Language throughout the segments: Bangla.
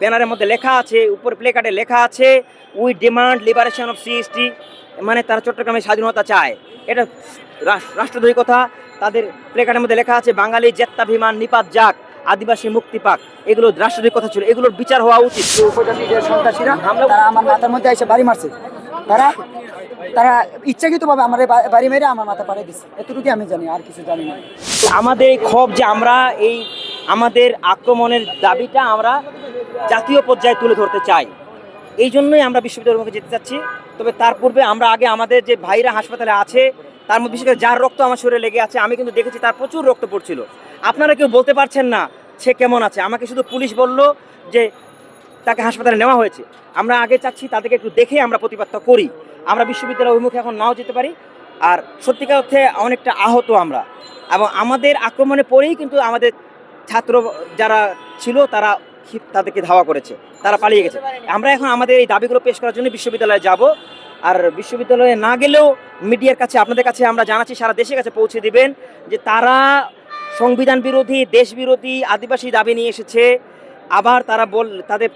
ব্যানারের মধ্যে লেখা আছে উপর প্লে কার্ডে লেখা আছে we demand liberation of CST মানে তারা চট্টগ্রামের স্বাধীনতা চায়। এটা রাষ্ট্রদ্রোহী কথা। তাদের প্লে কার্ডের মধ্যে লেখা আছে বাঙালি জেত্তাভিমান নিপাত যাক আদিবাসী মুক্তি পাক। এগুলো রাষ্ট্রদ্রোহী কথা ছিল। এগুলোর বিচার হওয়া উচিত। সন্ত্রাসীরা তারা আমার মাথার মধ্যে এসে বাড়ি মারছে। তারা তারা ইচ্ছাকৃতভাবে আমার বাড়ি মেরে আমার মাথা পাড়ে দিচ্ছে। এতটুকুই আমি জানি আর কিছু জানি না। আমাদের এই ক্ষোভ যে আমরা এই আমাদের আক্রমণের দাবিটা আমরা জাতীয় পর্যায়ে তুলে ধরতে চাই। এই জন্যই আমরা বিশ্ববিদ্যালয়ের মুখে যেতে চাচ্ছি। তবে তার পূর্বে আমরা আগে আমাদের যে ভাইরা হাসপাতালে আছে, তার মধ্যে বিশেষ করে যার রক্ত আমার শরীরে লেগে আছে, আমি কিন্তু দেখেছি তার প্রচুর রক্ত পড়ছিল। আপনারা কেউ বলতে পারছেন না সে কেমন আছে। আমাকে শুধু পুলিশ বলল যে তাকে হাসপাতালে নেওয়া হয়েছে। আমরা আগে চাচ্ছি তাদেরকে একটু দেখে আমরা প্রতিবাদটা করি। আমরা বিশ্ববিদ্যালয়ের অভিমুখে এখন নাও যেতে পারি। আর সত্যিকার অর্থে অনেকটা আহত আমরা। এবং আমাদের আক্রমণে পরেই কিন্তু আমাদের ছাত্র যারা ছিল তারা তাদেরকে ধাওয়া করেছে, তারা পালিয়ে গেছে। আমরা এখন আমাদের এই দাবিগুলো পেশ করার জন্য বিশ্ববিদ্যালয়ে যাব। আর বিশ্ববিদ্যালয়ে না গেলেও মিডিয়ার কাছে, আপনাদের কাছে আমরা জানাচ্ছি, সারা দেশের কাছে পৌঁছে দিবেন যে তারা সংবিধান বিরোধী, দেশ বিরোধী, আদিবাসী দাবি নিয়ে এসেছে। আবার তারা বল, তাদের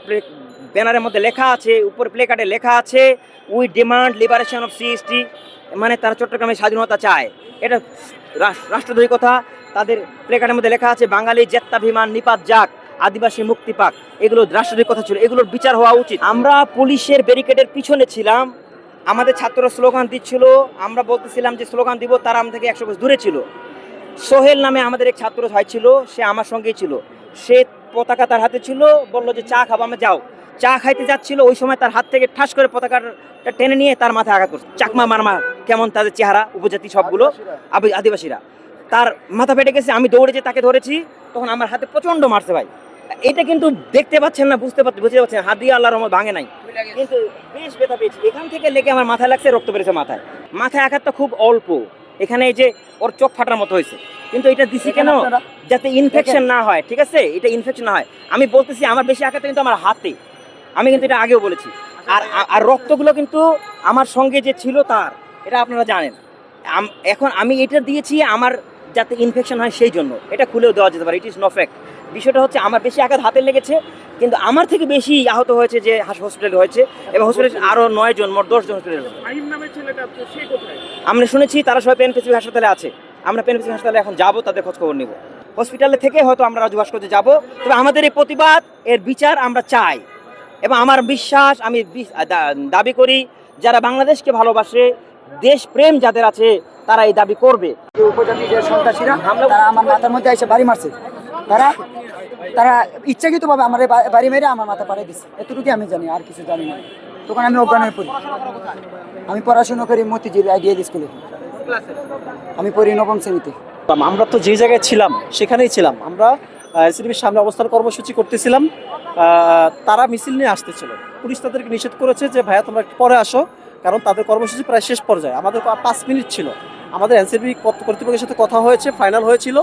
ব্যানারের মধ্যে লেখা আছে, উপর প্লে কার্ডে লেখা আছে we demand liberation of CST মানে তারা চট্টগ্রামের স্বাধীনতা চায়। এটা রাষ্ট্রদ্রোহী কথা। তাদের প্লে কার্ডের মধ্যে লেখা আছে, বাঙালি জেত্তাভিমান নিপাত যাক। আদিবাসী মুক্তি পাক। এগুলো রাষ্ট্রদ্রোহী কথা ছিল, এগুলোর বিচার হওয়া উচিত। আমরা পুলিশের ব্যারিকেডের পিছনে ছিলাম। আমাদের ছাত্ররা স্লোগান দিচ্ছিল। আমরা বলতেছিলাম যে স্লোগান দিব, তারা আম থেকে একশো গজ দূরে ছিল। সোহেল নামে আমাদের এক ছাত্র ভাই ছিল, সে আমার সঙ্গেই ছিল। সে পতাকা তার হাতে ছিল, বলল যে, চা খাব, আমরা যাও। চা খাইতে যাচ্ছিল, ওই সময় তার হাত থেকে ঠাস করে পতাকাটা টেনে নিয়ে তার মাথায় আঘাত করছে। চাকমা মারমা, কেমন তাদের চেহারা, উপজাতি সবগুলো আদিবাসীরা। তার মাথা ফেটে গেছে, আমি দৌড়েছি তাকে ধরেছি, তখন আমার হাতে প্রচণ্ড মারছে ভাই। এটা কিন্তু দেখতে পাচ্ছেন না বুঝতে পারছেন বুঝতে পারছেন হাত দিয়ে আল্লাহর রহমত ভাঙে নাই। কিন্তু বেশ ব্যথা পেয়েছি। এখান থেকে লেগে আমার মাথায় লাগছে রক্ত বেড়েছে মাথায়। মাথায় আঘাতটা খুব অল্প। এখানে এই যে ওর চোখ ফাটার মতো হয়েছে। কিন্তু এটা দিছি কেন? যাতে ইনফেকশন না হয় ঠিক আছে? এটা ইনফেকশন না হয়। আমি বলতেছি আমার বেশি আঘাত কিন্তু আমার হাতে। আমি কিন্তু এটা আগেও বলেছি। আর আর রক্তগুলো কিন্তু আমার সঙ্গে যে ছিল তার এটা আপনারা জানেন। এখন আমি এটা দিয়েছি আমার যাতে ইনফেকশন হয় সেই জন্য। এটা খুলেও দেওয়া যেতে পারে ইট ইজ নো ফ্যাক্ট বিষয়টা হচ্ছে আমার বেশি আঘাত হাতে লেগেছে কিন্তু আমার থেকে বেশি আহত হয়েছে যে হসপিটালে হয়েছে এবং হসপিটালে আরও নয় জন মোট দশজন হসপিটালে আমরা শুনেছি তারা সবাই পেন পৃথিবী হাসপাতালে আছে। আমরা পেন পৃথিবী হাসপাতালে এখন যাব তাদের খোঁজ খবর নিব হসপিটালে থেকে হয়তো আমরা রাজু ভাস্কর্যে যাব তবে আমাদের এই প্রতিবাদ এর বিচার আমরা চাই। এবং আমার বিশ্বাস আমি দাবি করি যারা বাংলাদেশকে ভালোবাসে দেশ প্রেম যাদের আছে তারা এই দাবি করবে। উপজাতি যে সন্ত্রাসীরা তারা আমার মাথার মধ্যে এসে বাড়ি মারছে। তারা তারা ইচ্ছাকৃতভাবে আমার বাড়ি মেরে আমার মাথা পাড়িয়ে দিচ্ছে এতটুকুই আমি জানি আর কিছু জানি না। তখন আমি অজ্ঞান হয়ে পড়ি। আমি পড়াশোনা করি মতিঝিল আইডিয়াল স্কুলে। আমি পড়ি নবম শ্রেণীতে। আমরা তো যে জায়গায় ছিলাম সেখানেই ছিলাম। আমরা এসিডিবির সামনে অবস্থান কর্মসূচি করতেছিলাম। আহ, তারা মিছিল নিয়ে আসতেছিল। পুলিশ তাদেরকে নিষেধ করেছে যে ভাইয়া তোমরা পরে আসো কারণ তাদের কর্মসূচি প্রায় শেষ পর্যায়ে। আমাদের পাঁচ মিনিট ছিল। আমাদের এনসিপি কর্তৃপক্ষের সাথে কথা হয়েছে ফাইনাল হয়েছিল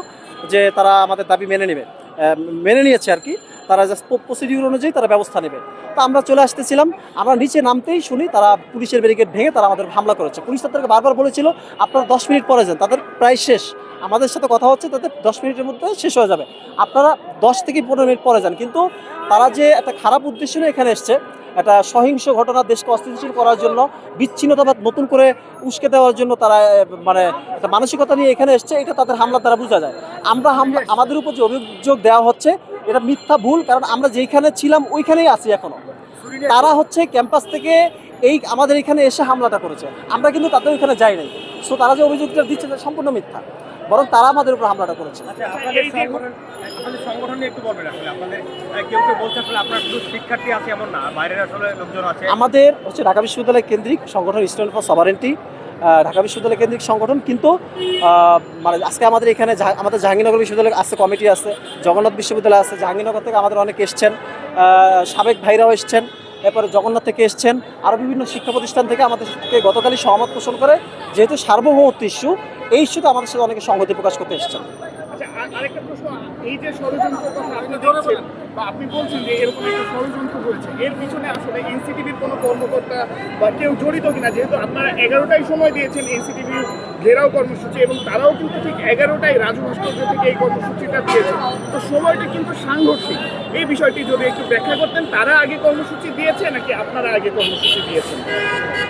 যে তারা আমাদের দাবি মেনে নেবে। মেনে নিয়েছে আর কি। তারা জাস্ট প্রসিডিউর অনুযায়ী তারা ব্যবস্থা নেবে। তা আমরা চলে আসতেছিলাম, আমরা নিচে নামতেই শুনি তারা পুলিশের ব্যারিকেড ভেঙে তারা আমাদের হামলা করেছে। পুলিশ তাদেরকে বারবার বলেছিল, আপনারা দশ মিনিট পরে যান, তাদের প্রায় শেষ। আমাদের সাথে কথা হচ্ছে, তাদের দশ মিনিটের মধ্যে শেষ হয়ে যাবে। আপনারা দশ থেকে পনেরো মিনিট পরে যান। কিন্তু তারা যে একটা খারাপ উদ্দেশ্য নিয়ে এখানে এসছে একটা সহিংস ঘটনা দেশকে অস্থিতিশীল করার জন্য, বিচ্ছিন্নতাবাদ নতুন করে উস্কে দেওয়ার জন্য তারা মানে একটা মানসিকতা নিয়ে এখানে এসছে, এটা তাদের হামলা দ্বারা বোঝা যায়। আমরা হামলা, আমাদের উপর যে অভিযোগ দেওয়া হচ্ছে, এটা মিথ্যা ভুল, কারণ আমরা যেখানে ছিলাম, ওইখানেই আছি এখনও। তারা হচ্ছে ক্যাম্পাস থেকে এই, আমাদের এখানে এসে হামলাটা করেছে। আমরা কিন্তু তাদের ওইখানে যাই নাই। সো তারা যে অভিযোগটা দিচ্ছে সম্পূর্ণ মিথ্যা। বরং তারা আমাদের উপর হামলাটা করেছে। এই যে আপনাদের সংগঠন নিয়ে একটু বলবেন আসলে। আপনাদের আহ, কেউ কেউ বলছে আপনার শিক্ষার্থী আছে এমন না বাইরের আসলে লোকজন আছে। আমাদের হচ্ছে ঢাকা বিশ্ববিদ্যালয় কেন্দ্রিক সংগঠন স্টুডেন্ট ফর সভারেন্টি ঢাকা বিশ্ববিদ্যালয় কেন্দ্রিক সংগঠন কিন্তু মানে আজকে আমাদের এখানে আমাদের জাহাঙ্গীরনগর বিশ্ববিদ্যালয় আছে কমিটি আছে জগন্নাথ বিশ্ববিদ্যালয় আছে জাহাঙ্গীরনগর থেকে আমাদের অনেকে এসছেন সাবেক ভাইরাও এসছেন এরপরে জগন্নাথ থেকে এসছেন আরও বিভিন্ন শিক্ষা প্রতিষ্ঠান থেকে আমাদেরকে গতকালই সহমত পোষণ করে যেহেতু সার্বভৌমত্ব ইস্যু এই ইস্যুতে আমাদের সাথে অনেকে সংহতি প্রকাশ করতে এসছেন। আচ্ছা আর- আরেকটা প্রশ্ন এই যে ষড়যন্ত্র কথা আপনি দেখছেন বা আপনি বলছেন যে এরকম একটা ষড়যন্ত্র হয়েছে এর পিছনে আসলে এনসিটিভির কোনো কর্মকর্তা বা কেউ জড়িত কিনা যেহেতু আপনারা এগারোটায় সময় দিয়েছেন এনসিটিভি ঘেরাও কর্মসূচি এবং তারাও কিন্তু ঠিক এগারোটায় রাজু ভাস্কর্য থেকে এই কর্মসূচিটা দিয়েছে তো সময়টা কিন্তু সাংঘর্ষিক। এই বিষয়টি যদি একটু ব্যাখ্যা করতেন তারা আগে কর্মসূচি দিয়েছে নাকি আপনারা আগে কর্মসূচি দিয়েছেন?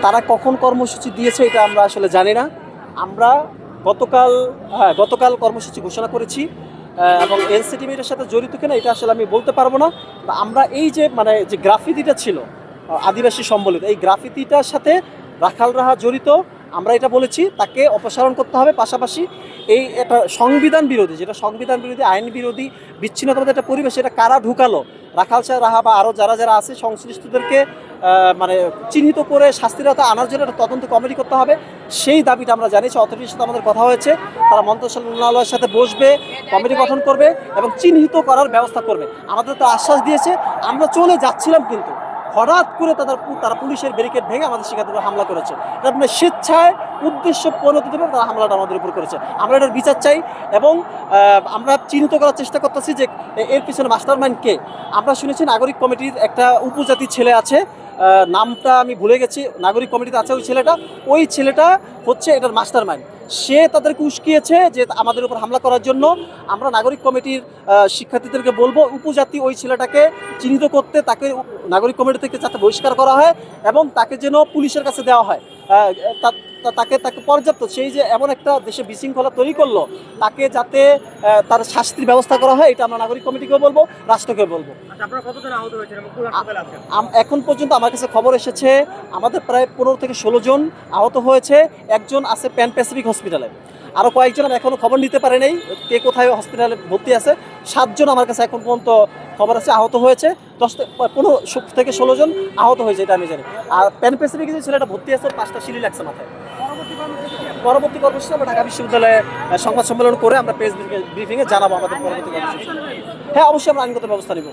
তারা কখন কর্মসূচি দিয়েছে এটা আমরা আসলে জানি না। আমরা গতকাল হ্যাঁ গতকাল কর্মসূচি ঘোষণা করেছি এবং এনসিটিভিটার সাথে জড়িত কিনা এটা আসলে আমি বলতে পারব না। আমরা এই যে মানে যে গ্রাফিতিটা ছিল আদিবাসী সম্বলিত, এই গ্রাফিতিটার সাথে রাখাল রাহা জড়িত, আমরা এটা বলেছি, তাকে অপসারণ করতে হবে। পাশাপাশি এই একটা সংবিধান বিরোধী, যেটা সংবিধান বিরোধী, আইন বিরোধী বিচ্ছিন্নতাবাদ একটা পরিবেশ, এটা কারা ঢুকালো? রাখাল শাহ রাহা বা আরও যারা যারা আছে, সংশ্লিষ্টদেরকে মানে চিহ্নিত করে শাস্তির আওতায় আনার জন্য একটা তদন্ত কমিটি করতে হবে। সেই দাবিটা আমরা জানিয়েছি অথরিটির সাথে আমাদের কথা হয়েছে। তারা মন্ত্রিসভার সাথে বসবে, কমিটি গঠন করবে এবং চিহ্নিত করার ব্যবস্থা করবে। আমাদের তো আশ্বাস দিয়েছে, আমরা চলে যাচ্ছিলাম কিন্তু। হঠাৎ করে তাদের তারা পুলিশের ব্যারিকেড ভেঙে আমাদের শিক্ষার্থীরা হামলা করেছে। এটা মানে স্বেচ্ছায় উদ্দেশ্য পরিণতিভাবে তারা হামলাটা আমাদের উপর করেছে। আমরা এটার বিচার চাই এবং আমরা চিহ্নিত করার চেষ্টা করতেছি যে এর পিছনে মাস্টারমাইন্ড কে। আমরা শুনেছি নাগরিক কমিটির একটা উপজাতি ছেলে আছে নামটা আমি ভুলে গেছি, নাগরিক কমিটিতে আছে ওই ছেলেটা। ওই ছেলেটা হচ্ছে এটার মাস্টার মাইন্ড সে তাদেরকে উস্কিয়েছে যে আমাদের উপর হামলা করার জন্য আমরা নাগরিক কমিটির শিক্ষার্থীদেরকে বলব, উপজাতি ওই ছেলেটাকে চিহ্নিত করতে তাকে নাগরিক কমিটি থেকে যাতে বহিষ্কার করা হয় এবং তাকে যেন পুলিশের কাছে দেওয়া হয়। তাকে তাকে পর্যাপ্ত। সেই যে এমন একটা দেশে বিশৃঙ্খলা তৈরি করল তাকে যাতে তার শাস্তির ব্যবস্থা করা হয় এটা আমরা নাগরিক কমিটিকেও বলব রাষ্ট্রকে বলব। এখন পর্যন্ত আমার কাছে খবর এসেছে আমাদের প্রায় পনেরো থেকে ষোলো জন আহত হয়েছে একজন আছে প্যান প্যাসিফিক হসপিটালে। আরও কয়েকজন আমি এখনও খবর নিতে পারে নাই, কে কোথায় হসপিটালে ভর্তি আছে। সাতজন আমার কাছে এখন পর্যন্ত খবর আছে, আহত হয়েছে। দশ পনেরো থেকে ষোলো জন আহত হয়েছে, এটা আমি জানি। আর প্যান প্যাসিফিকে যে ছেলেটা ভর্তি আছে পাঁচটা সিলি লাগছে মাথায়। পরবর্তী কর্মসূচি আমরা ঢাকা বিশ্ববিদ্যালয়ে সংবাদ সম্মেলন করে আমরা প্রেস ব্রিফিংয়ে জানাব আমাদের পরবর্তী কর্মসূচি। হ্যাঁ অবশ্যই আমরা আইনগত ব্যবস্থা নিব।